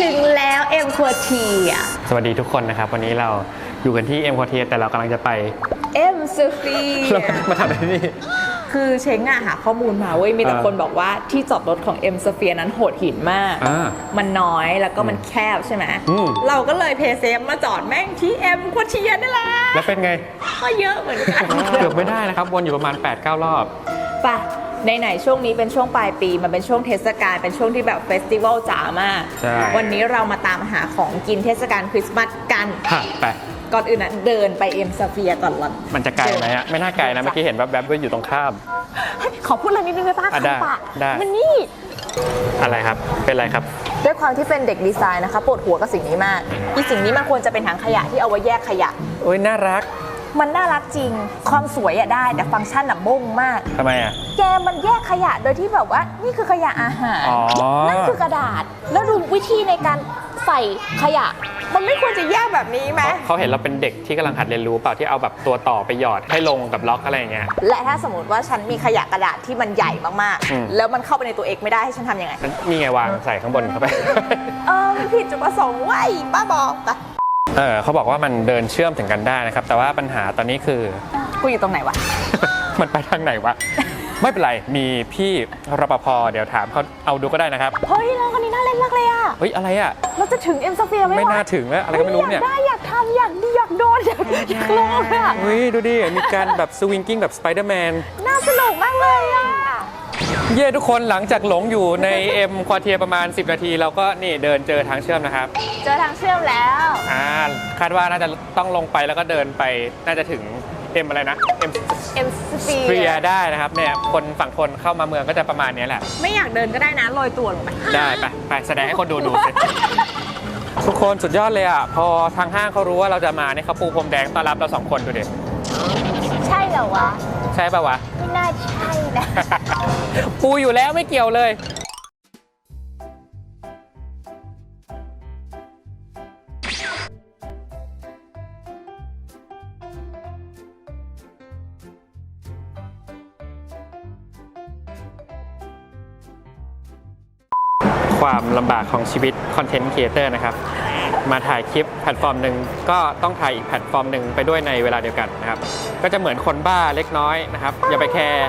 ถึงแล้วเอ็มควเทียสวัสดีทุกคนนะครับ วันนี้เราอยู่กันที่เอ็มควอเทียแต่เรากำลังจะไปเอ็มซูฟีเรามาทำอะไรที่นี่ คือเช้งอะหาข้อมูลมาเว้ยมีแต่อ่าคนบอกว่าที่จอดรถของเอ็มสเฟียนั้นโหดหินมาก อ่ามันน้อยแล้วก็มันแคบใช่ไหมอืม เราก็เลยเพย์เซฟมาจอดแม่งที่เอ็มควเทียนี่แหละแล้วเป็นไง ก็เยอะเหมือนกันเกือบไม่ได้นะครับ วนอยู่ประมาณ 8-9 รอบ ไป ไหนๆช่วงนี้เป็นช่วงปลายปี มันเป็นช่วงเทศกาลเป็นช่วงที่แบบเฟสติวัลจ๋ามาก ใช่ วันนี้เรามาตามหาของกินเทศกาลคริสต์มาสกัน ฮะไป ก่อนอื่นนะเดินไปเอ็มสเฟียก่อนละมันจะไกลไหมอะไม่น่าไกลนะเมื่อกี้เห็นแวบๆว่าอยู่ตรงข้าม เฮ้ยขอพูดอะไรนิดนึงได้ปะอะได้คำปะได้ มันนี่อะไรครับ เป็นอะไรครับ ด้วยความที่เป็นเด็กดีไซน์นะคะปวดหัวกับสิ่งนี้มากอีสิ่งนี้มันควรจะเป็นถังขยะที่เอาไว้แยกขยะ โอ้ยน่ารัก มันน่ารักจริง ความสวยอะได้แต่ฟังก์ชันอะบ้งมาก ทำไมอะ แกมันแยกขยะโดยที่แบบว่า นี่คือขยะอาหาร อ๋อ นั่นคือกระดาษ แล้วดูวิธีในการใส่ขยะ มันไม่ควรจะแยกแบบนี้ไหมเขาเขาเห็นเราเป็นเด็กที่กำลังหัดเรียนรู้เปล่าที่เอาแบบตัวต่อไปหยอดให้ลงกับล็อกอะไรอย่างเงี้ย และถ้าสมมติว่าฉันมีขยะกระดาษที่มันใหญ่มากอืม ๆ แล้วมันเข้าไปในตัวเอกไม่ได้ให้ฉันทำยังไง นี่ไงวางใส่ข้างบนเข้าไป เออมันผิดจุดประสงค์ไว้ยป้าบอกปะ เออเขาบอกว่ามันเดินเชื่อมถึงกันได้นะครับ แต่ว่าปัญหาตอนนี้คือ กูอยู่ตรงไหนวะ มันไปทางไหนวะ ไม่เป็นไร มีพี่รปภเดี๋ยวถามเขาเอาดูก็ได้นะครับ เฮ้ยเราคนนี้น่าเล่นมากเลยอะเฮ้ย อะไรอะ เราจะถึงเอ็มสเฟียไหมวะไม่น่าถึงแล้ว อะไรก็ไม่รู้เนี่ยอยากได้อยากทำอยากดีอยากโดนอยากอยากลองอะเฮ้ยดูดิ มีการแบบสวิงกิ้งแบบสไปเดอร์แมน น่าสนุกมากเลยอะ เย่ทุกคนหลังจากหลงอยู่ในเอ็มควอเทียประมาณ 10 นาที เราก็นี่เดินเจอทางเชื่อมนะครับ เจอทางเชื่อมแล้วอ่าคาดว่าน่าจะต้องลงไปแล้วก็เดินไปน่าจะถึงเอ็มอะไรนะเอ็มเอ็มสเฟีเฟียยได้นะครับเนี่ยคนฝั่งคนเข้ามาเมืองก็จะประมาณเนี้ยแหละ ไม่อยากเดินก็ได้นะโรยตัวลงไปได้ไปไปแสดงให้คนดูดูสิ ทุกคนสุดยอดเลยอะ พอทางห้างเขารู้ว่าเราจะมาเนี่ยเขาปูพรมแดงต้อนรับเราสองคนดูดิใช่เหรอวะ ใช่ป่าวะ ไม่น่าใช่นะ ปูอยู่แล้วไม่เกี่ยวเลยความลำบากของชีวิตคอนเทนต์ครีเอเตอร์นะครับ มาถ่ายคลิปแพลตฟอร์มหนึ่งก็ต้องถ่ายอีกแพลตฟอร์มหนึ่งไปด้วยในเวลาเดียวกันนะครับ ก็จะเหมือนคนบ้าเล็กน้อยนะครับ อย่าไปแคร์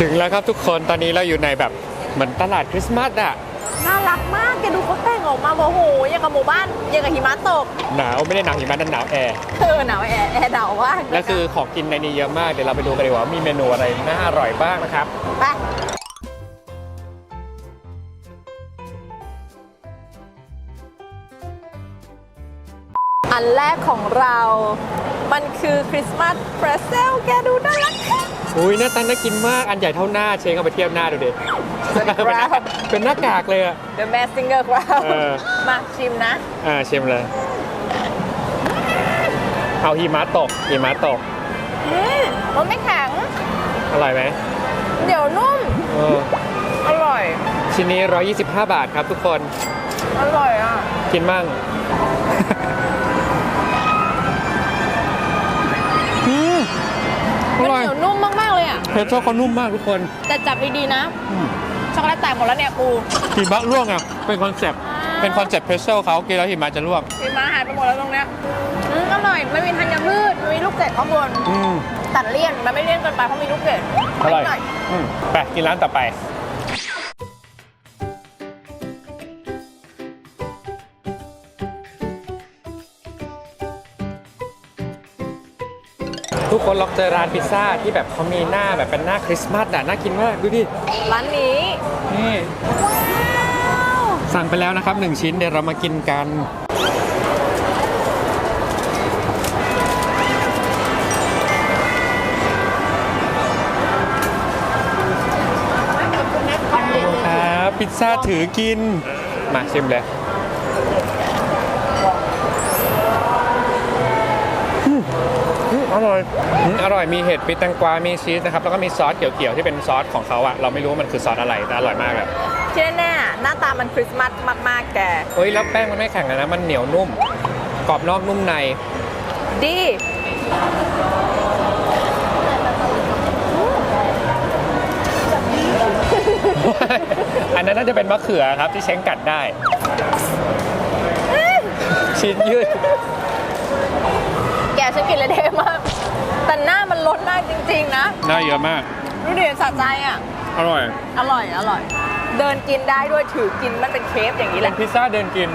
ถึงแล้วครับทุกคนตอนนี้เราอยู่ในแบบเหมือนตลาดคริสต์มาสอะน่ารักมากแกดูเขาแต่งออกมาโอ้โหยังกับหมู่บ้านยังกับหิมะตกหนาวไม่ได้หนาวหิมะนั่นหนาวแอร์เออหนาวแอร์แอร์หนาวมากและคือของกินในนี้เยอะมากเดี๋ยวเราไปดูกันดีกว่าว่ามีเมนูอะไรน่าอร่อยบ้างนะครับไปอันแรกของเรา มันคือคริสต์มาสเพรสเซลแกดูน่ารัก อุ้ยหน้าตาน่ากินมาก อันใหญ่เท่าหน้าเชงเอาไปเทียบหน้าดูดิสวัสดีครับเป็นหน้าเป็นหน้ากากเลยอะ The Mask Singer ครับเออ มาชิมนะ อ่าชิมเลย เอาหิมะตกหิมะตก อืมมันไม่แข็ง อร่อยไหมเดี๋ยวนุ่ม เอออร่อย ชิ้นนี้ 125 บาทครับทุกคน อร่อยอะ กินมั่ง อืมอมันร่อยเหนียวนุ่มมากๆ เลยอะเพชรช็อกเขานุ่มมากทุกคนแต่จับดีๆนะ ช็อกโกแลตแตกหมดแล้วเนี่ยกูหิมะร่วงอะ เป็นคอนเซปต์ เป็นคอนเซปต์เพรสเซลเขากินแล้วหิมะจะร่วง หิมะหายไปหมดแล้วตรงเนี้ยอืมอร่อยมันมีธัญพืชมันมีลูกเกดข้างบน อืมตัดเลี่ยน มันไม่เลี่ยนเกินไปเพราะมีลูกเกดอร่อยนิดหน่อยอืมไปกินร้านต่อไป ทุกคนลองเจอร้านพิซซ่าที่แบบเขามีหน้าแบบเป็นหน้าคริสต์มาสอะน่ากินมากดูดิร้านนี้ นี่สั่งไปแล้วนะครับหนึ่งชิ้นเดี๋ยวเรามากินกันครับพิซซซ่าถือกินมาชิมเลย อืมอร่อยอืมอร่อยมีเห็ดมีแตงกวา มีชีสนะครับ แล้วก็มีซอสเกี่ยวๆที่เป็นซอสของเขาอะเราไม่รู้ว่ามันคือซอสอะไรแต่อร่อยมากเลยที่แน่ๆหน้าตามันคริสต์มาสมากๆแกเฮ้ยแล้วแป้งมันไม่แข็งเลยนะมันเหนียวนุ่ม กรอบนอกนุ่มใน ดีอันนั้นน่าจะเป็นมะเขือครับที่เช้งกัดได้ ชิ้นยืด แกฉันกินเลยเท่มาก แต่หน้ามันล้นมากจริง ๆ นะได้เยอะมากดูดิสะใจอะ อร่อย อร่อย อร่อย เดินกินได้ด้วยถือกินมันเป็นเคฟอย่างนี้แหเป็นละพิซซ่าเดินกิน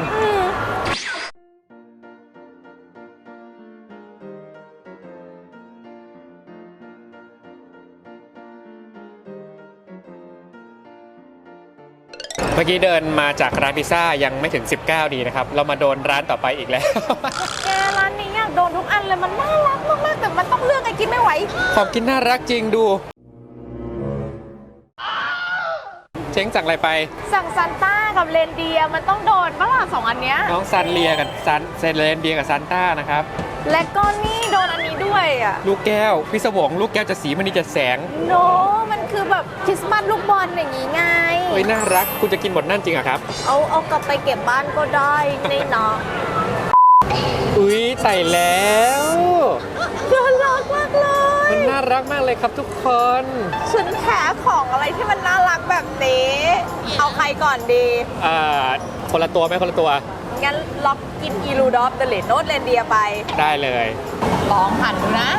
เมื่อกี้เดินมาจากร้านพิซซ่ายังไม่ถึง 19 ดีนะครับ เรามาโดนร้านต่อไปอีกแล้ว แก อันเลยมันน่ารักมากๆแต่มันต้องเลือกไอ้กินไม่ไหว ของกินน่ารักจริงดู เช้งสั่งอะไรไป สั่งซันต้ากับเรนเดียร์มันต้องโดนปะล่ะสองอันเนี้ย น้องซันเลียกับซันเซเลนเดียกับซันต้านะครับ และก็นี่โดนอันนี้ด้วยอะ ลูกแก้วพิศวงลูกแก้วจะสีมันนี่จะแสงโน มันคือแบบคริสต์มาสลูกบอลอย่างงี้ไง เฮ้ยน่ารักคุณจะกินหมดนั่นจริงเหรอะครับ เอาเอากลับไปเก็บบ้านก็ได้นี่เนาะ อุ้ยใส่แล้วน่ารักมากเลย มันน่ารักมากเลยครับทุกคน ฉันแพ้ของอะไรที่มันน่ารักแบบนี้ เอาใครก่อนดี อ่า คนละตัวไหมคนละตัว งั้นล็อกกินอีลูดอฟเดเลโนดเรนเดียไป ได้เลยลองหั่นดูนะ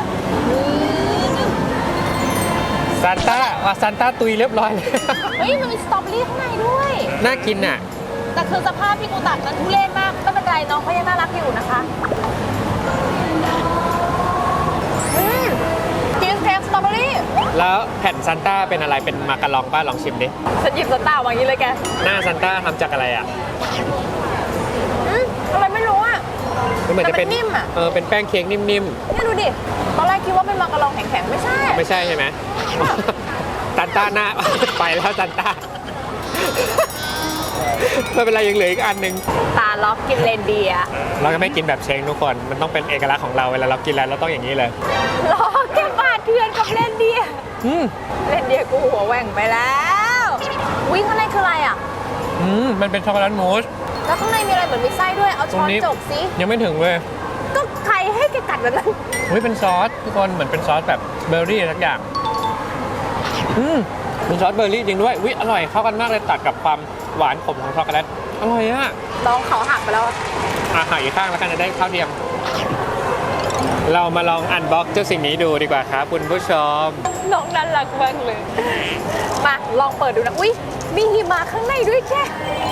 ซันต้าว่าซันต้าตุยเรียบร้อยเลย เฮ้ยมันมีสตรอเบอรี่ข้างในด้วย น่ากินอะ แต่คือสภาพที่กูตัดมันทุเรศมาก ไม่เป็นไรน้องเขายังน่ารักอยู่นะคะอืมชีสเค้กสตรอเบอรี่แล้วแผ่นซันต้าเป็นอะไรเป็นมาการองป้าลองชิมดิฉันหยิบสตาร์วางอย่างนี้เลยแกหน้าซันต้าทำจากอะไรอะอืมอะไรไม่รู้อะ มันเหมือนจะเป็นแต่มันนิ่มอะ เออเป็นแป้งเค้กนิ่มนี่ดูดิ ตอนแรกคิดว่าเป็นมาการองแข็งๆ ไม่ใช่ ๆ ไม่ใช่ใช่ไหม ซันต้าหน้า ไปแล้วซันต้า ไม่เป็นไรยังเหลืออีกอันหนึงตาล็อกกินเลนเดียร์เราจะไม่กินแบบเชงทุกคน มันต้องเป็นเอกลักษณ์ของเราเวลาเรากินแล้วเราต้องอย่างนี้เลยล็อกแกบาดเทือนกับเลนเดียร์อืมเลนเดียร์กูหัวแหว่งไปแล้ววิ่งข้างในคืออะไรอะอืมมันเป็นช็อกโกแลตมูสแล้วข้างในมีอะไรเหมือนมีไส้ด้วยเอาตรช้งอนนี้จบสิยังไม่ถึงเลยก็ใครให้แกกัดแบบนั้นเฮ้ยเป็นซอสทุกคนเหมือนเป็นซอสแบบเบอร์รี่อะไรสักอย่างอืมเป็นซอสเบอร์รี่จริงด้วยวิอร่อยเข้ากันมากเลยตัดกับความ หวานขมของช็อกโกแลตอร่อยอะน้องเขาหักไปแล้วอาหารอีกข้างแล้วกันจะได้ข้าวเทียม เรามาลองอันบ็อกเจ้าสิ่งนี้ดูดีกว่าครับคุณผู้ชม น้องน่ารักมากเลย มาลองเปิดดูนะ อุ้ยมีหิมะข้างในด้วยแค่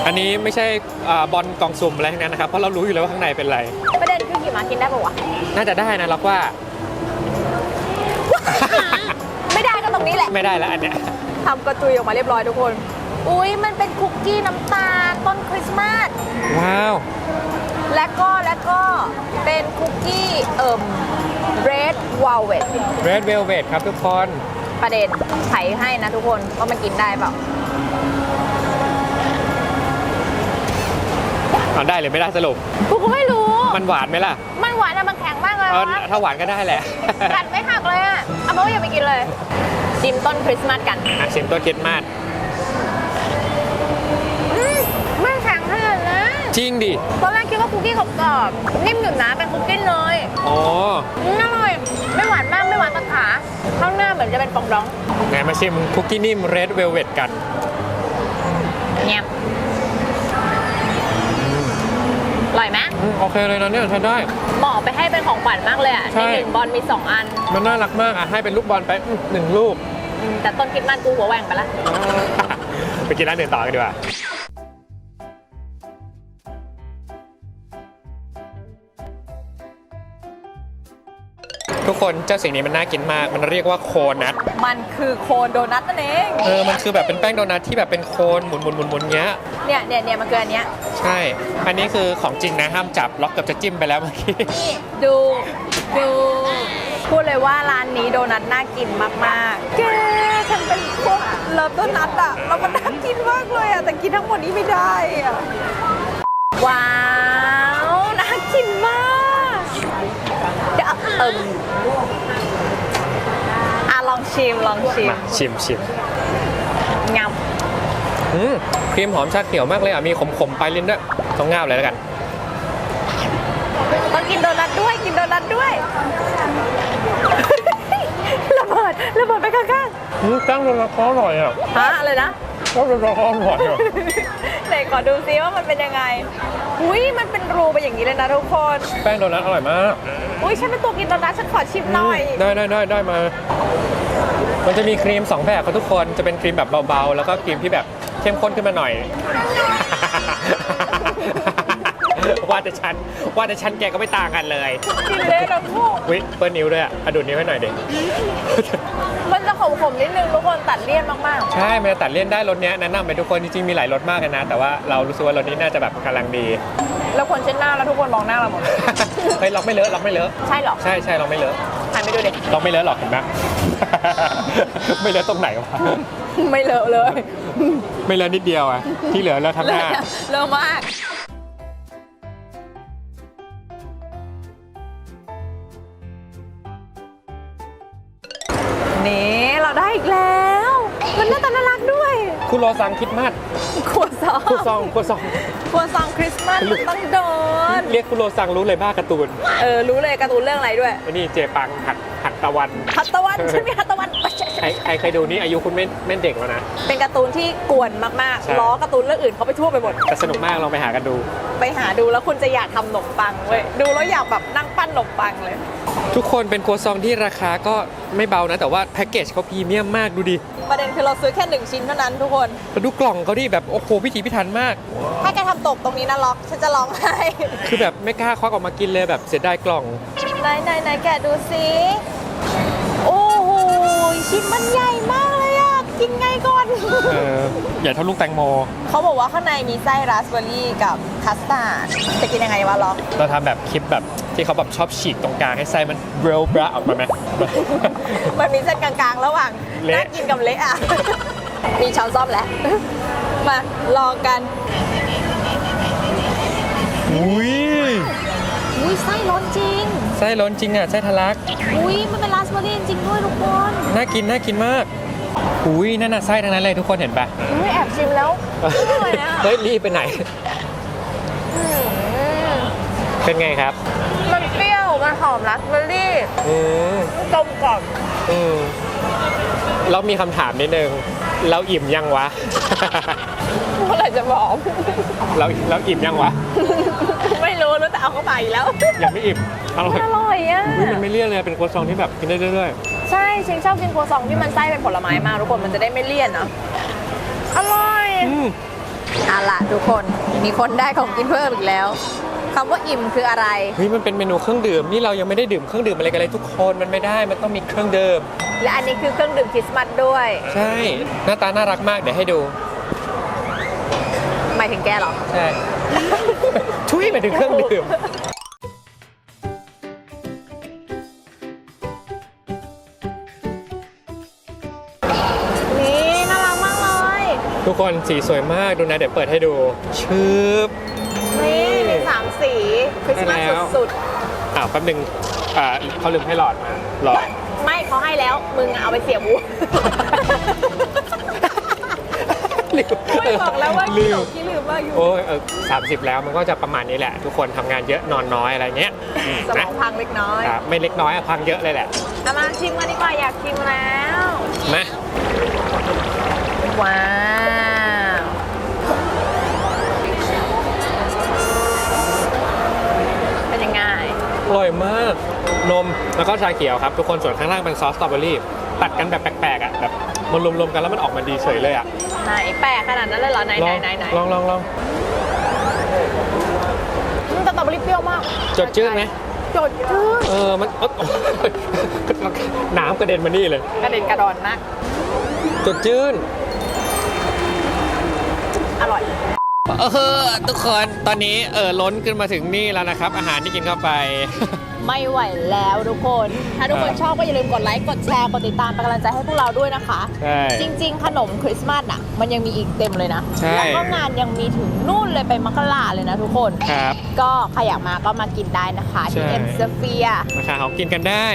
อันนี้ไม่ใช่อ่าบอลกล่องสุ่มอะไรทั้งนั้นนะครับ เพราะเรารู้อยู่แล้วว่าข้างในเป็นอะไร ประเด็นคือหิมะกินได้ปะวะ น่าจะได้นะล็อกว่า ไม่ได้ก็ตรงนี้แหละ ไม่ได้แล้วอันเนี้ยทำกระจุยออกมาเรียบร้อยทุกคน อุ้ยมันเป็นคุกกี้น้ำตาลต้นคริสต์มาส ว้าว และก็และก็เป็นคุกกี้เอ่ม red velvet Red Velvet ครับทุกคน ประเด็นไขให้นะทุกคนว่ามันกินได้เปล่า เอาได้หรือไม่ได้สรุป กูก็ไม่รู้ มันหวานไหมล่ะ มันหวานอะมันแข็งมากเลยเออวะถ้าหวานก็ได้แหละ กัดไม่หักเลยอะเอาเป็นว่าอย่าไปกินเลย ชิมต้นคริสต์มาสกัน อะชิมต้นคริดมาส อืมไม่แข็งขนาดนั้น จริงดิตอนแรกคิดว่าคุกกี้กรอบๆนิ่มอยู่นะเป็นคุกกี้เนยอ๋ออืมอร่อยไม่หวานมากไม่หวานตัดขาข้างหน้าเหมือนจะเป็นฟองดองไหนมาชิมคุกกี้นิ่ม Red Velvet กันเนี่ยอร่อยไหมอืมโอเคเลยนะเนี่ยใช้ได้ เหมาะไปให้เป็นของขวัญมากเลยอะใช่ ในหนึ่งบอลมีสองอันมันน่ารักมากอะให้เป็นลูกบอลไปอืมหนึ่งลูก อืมแต่ต้นคริดมันกูหัวแหว่งไปละ ไปกินร้านอื่นต่อกันดีกว่า กคนเจ้าสิ่งนี้มันน่ากินมาก มันเรียกว่าโคนัทมันคือโคนโดนัทนั่นเองเออมันคือแบบเป็นแป้งโดนัทที่แบบเป็นโคนหมุนหมุนหมุนหมุนเงี้ยเนี่ยเนี่ยเนี่ยมันคืออันเนี้ยใช่ อันนี้คือของจริงนะห้ามจับล็อกเกับจะจิ้มไปแล้วเมื่อกี้นี่ดูดูพูดเลยว่าร้านนี้โดนัทน่ากินมากๆแกฉันเป็นพวกเลิฟโดนัทอะแล้วมันน่ากินมากเลยอะแต่กินทั้งหมดนี้ไม่ได้อะว้าวน่ากินมาก เดี๋ยวเอิมอะลองชิมลองชิมมาชิมชิมงอืมครีมหอมชาเขียวมากเลยอะ มีขมๆไปลิ้นด้วยต้องง่าบเลยแล้วกันำต้องกินโดนัทด้วยกินโดนัทด้วย ระเบิดระเบิดไปข้างอืมแป้งโดนัทเขาอร่อยอะๆฮะอะไรนะแป้งโดนัทเขาอร่อยอะ ไหนขอดูซิว่ามันเป็นยังไง อุ้ยมันเป็นรูไปอย่างนี้เลยนะทุกคน แป้งโดนัทอร่อยมาก อุ้ยฉันเป็นตัวกินโดนัทฉันขอชิมหน่อยได้ได้ได้ได้มา มันจะมีครีมสองแบบครับทุกคนจะเป็นครีมแบบเบาๆ แล้วก็ครีมที่แบบเข้มข้นขึ้นมาหน่อย ว่าแต่ฉันว่าแต่ฉันแกก็ไม่ต่างกันเลยกินเละทั้งคู่วิเปิ้ลนิ้วด้วยอะอะดูดนิ้วให้หน่อยดิ มันจะขมๆนิดนึงทุกคนตัดเลี่ยนมากใช่ มันจะตัดเลี่ยนได้รสเนี้ยแนะนำไปทุกคนจริงๆมีหลายรสมากเลยนะ แต่ว่าเรารู้สึกว่ารสนี้น่าจะแบบกำลังดี ๆ แล้วคนเช็ดหน้าแล้วทุกคนมองหน้าเราหมดเลยเฮ้ยล็อกไม่เลอะล็อกไม่เลอะใช่เหรอใช่ใช่ล็อกไม่เลอะหันไปดูดิล็อกไม่เลอะหรอกเห็นไหม ไม่เลอะตรงไหนวะไม่เลอะเลย ไม่เลอะนิดเดียวอะที่เหลือเลอะทั้งหน้า เลอะมาก อีกแล้ว มันหน้าตาน่ารักด้วย คุณรอสั่งคิดมากครัวซองคุณซองคุณซองครัวซองคริสต์มาสมันต้องโดน เรียกคุณโรซังรู้เลยบ้าการ์ตูนเออ รู้เลยการ์ตูนเรื่องอะไรด้วย ไอ้นี่เจปังหักหักตะวัน ฮัตตะวันใช่ไหมฮัตตะวันใค รใครเคยดูนี่อายุคุณไม่ไม่เด็กแล้วนะ เป็นการ์ตูนที่กวนมากใช่ ๆ ล้อการ์ตูนเรื่องอื่นเขาไปทั่วไปหมด แต่สนุกมากลองไปหากันดู ไปหาดูแล้วคุณจะอยากทำขนมปังเว้ย ดูแล้วอยากแบบนั่งปั้นขนมปังเลย ทุกคนเป็นครัวซองที่ราคาก็ไม่เบานะ แต่ว่าแพ็กเกจเขาพรีเมียมมากดูดิประเด็นคือเราซื้อแค่หนึ่งชิ้นเท่านั้นทุกคน แล้วดูกล่องเขาดิแบบโอ้โหพิถีพิถันมาก ถ้าแกทำตกตรงนี้นะล็อกฉันจะร้องไห้ คือแบบไม่กล้าควักออกมากินเลยแบบเสียดายกล่อง ไหนไหนไหนแกะดูสิโอ้โห ชิ้นมันใหญ่มากเลยอะกินไงก่อน เออใหญ่เท่าลูกแตงโม เขาบอกว่าข้างในมีไส้ราสเบอร์รี่กับคัสตาร์ดจะกินยังไงวะล็อกเราทำแบบคลิปแบบที่เขาแบบชอบฉีกตรงกลางให้ไส้มันเบรลบราออกมาไหม มันมีเส้นกลางๆ ระหว่างเละ น่ากินกับเละอะ มีช้อนซ่อมแล้ว มาลองกันอุ้ยอุ้ยไส้ร้อนจริง ไส้ล้นจริงอะไส้ทะลัก อุ้ยมันเป็นราสเบอร์รี่จริงด้วยทุกคนน่ากินน่ากินมาก อุ้ยนั่นน่ะไส้ทั้งนั้นเลยทุกคนเห็นปะอุ้ยแอบชิมแล้วอร่อยอะเฮ้ยรีบไปไหน อืมเป็นไงครับมันเปรี้ยวมันหอมราสเบอร์รี่อืมกลมกล่อมอืมเรามีคำถามนิดนึง เราอิ่มยังวะ เมื่อไหร่จะบอก เราเราอิ่มยังวะ ไม่รู้รู้แต่เอาเข้าไปอีกแล้ว ยังไม่อิ่ม อร่อยอร่อยอะอุ๊ยมันไม่เลี่ยนเลยเป็นครัวซองที่แบบกินได้เรื่อยใช่ฉันชอบกินครัวซองที่มันไส้เป็นผลไม้มากทุกคนมันจะได้ไม่เลี่ยนเนาะอร่อยๆอืมเอาล่ะทุกคนมีคนได้ของกินเพิ่มอีกแล้วคำว่าอิ่มคืออะไร เฮ้ยมันเป็นเมนูเครื่องดื่มนี่เรายังไม่ได้ดื่มเครื่องดื่มอะไรกันเลยทุกคนมันไม่ได้มันต้องมีเครื่องดื่มและอันนี้คือเครื่องดื่มคริสต์มาสด้วยใช่หน้าตาน่ารักมากเดี๋ยวให้ดูหมายถึงแกเหรอ ใช่ชุยไปถึงเครื่องดื่ม ทุกคนสีสวยมากดูนะเดี๋ยวเปิดให้ดู ชืบ นี่มีสามสีคริสต์มาสได้แล้ว สุดอ้าวแป๊บนึงอ่าเขาลืมให้หลอดมาหลอด ๆ ไม่เขาให้แล้ว มึงเอาไปเสียบบูไม่บอกแล้วว่าลืขี้หลมงขี้ลืมว่าอยู่ โอ้ยเออสามสิบแล้วมันก็จะประมาณนี้แหละ ทุกคนทำงานเยอะนอนน้อยอะไรเงี้ยอืมสมนะองพังเล็กน้อยครับไม่เล็กน้อยอะพังเยอะเลยแหละเอามาชิมกันดีกว่าอยากชิมแล้ว มา ว้าวเป็นยังไง อร่อยมาก นมแล้วก็ชาเขียวครับ ทุกคนส่วนข้างล่างเป็นซอสสตรอเบอรี่ตัดกันแบบแปลกๆอะแบบมันรวมๆกันแล้วมันออกมาดีเฉยเลยอะไหนแปลกขนาดนั้นเลยเหรอไหนลไหนองไหนไหนลองลองลองอืมแต่สตรอเบอรี่เปรี้ยวมากจดจืดไหมจดจืดเออมันเอ้ยน้ำกระเด็นมานี่เลย กระเด็นกระดอนมาก จดจืด เออทุกคนตอนนี้เออล้นขึ้นมาถึงนี่แล้วนะครับ อาหารที่กินเข้าไป ไม่ไหวแล้วทุกคน ถ้าทุกคนชอบก็อย่าลืมกดไลค์กดแชร์กดติดตามเป็นกำลังใจให้พวกเราด้วยนะคะ ใช่ จริง ๆ ขนมคริสต์มาสอะ มันยังมีอีกเต็มเลยนะ ใช่ แล้วก็งานยังมีถึงนู่นเลยไปมกราเลยนะทุกคน ครับ ก็ใครอยากมาก็มากินได้นะคะ ที่ใช่ เอ็มสเฟียนะคะเขากินกันได้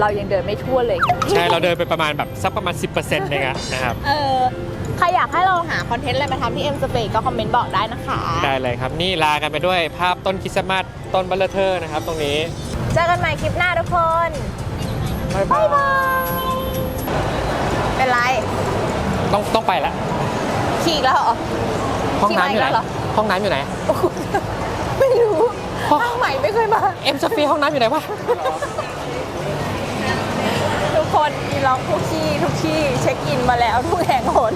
เรายังเดินไม่ทั่วเลย ใช่เราเดินไปประมาณแบบสักประมาณ 10%เองอะนะครับ เออ ใครอยากให้เราหาคอนเทนต์อะไรมาทำที่เอ็มสเฟียก็คอมเมนต์บอกได้นะคะ ได้เลยครับ นี่ลากันไปด้วยภาพต้นคริสต์มาสต้นบัลเลอร์เทอร์นะครับ ตรงนี้ เจอกันใหม่คลิปหน้าทุกคน บ๊ายบาบ๊ายยบาย เป็นไร ต้องต้องไปละ ขี่อีกแล้วเหรอ ห้องน้ำอยู่ไหนขี่มาอีกแล้วเหรอ ห้องน้ำอยู่ไหนไม่รู้ห้องห้างใหม่ไม่เคยมา เอ็มสเฟียร์ห้องน้ำอยู่ไหนวะทุกค นมีล็อกทุกที่ทุกที่เช็คอินมาแล้วทุกแห่งหน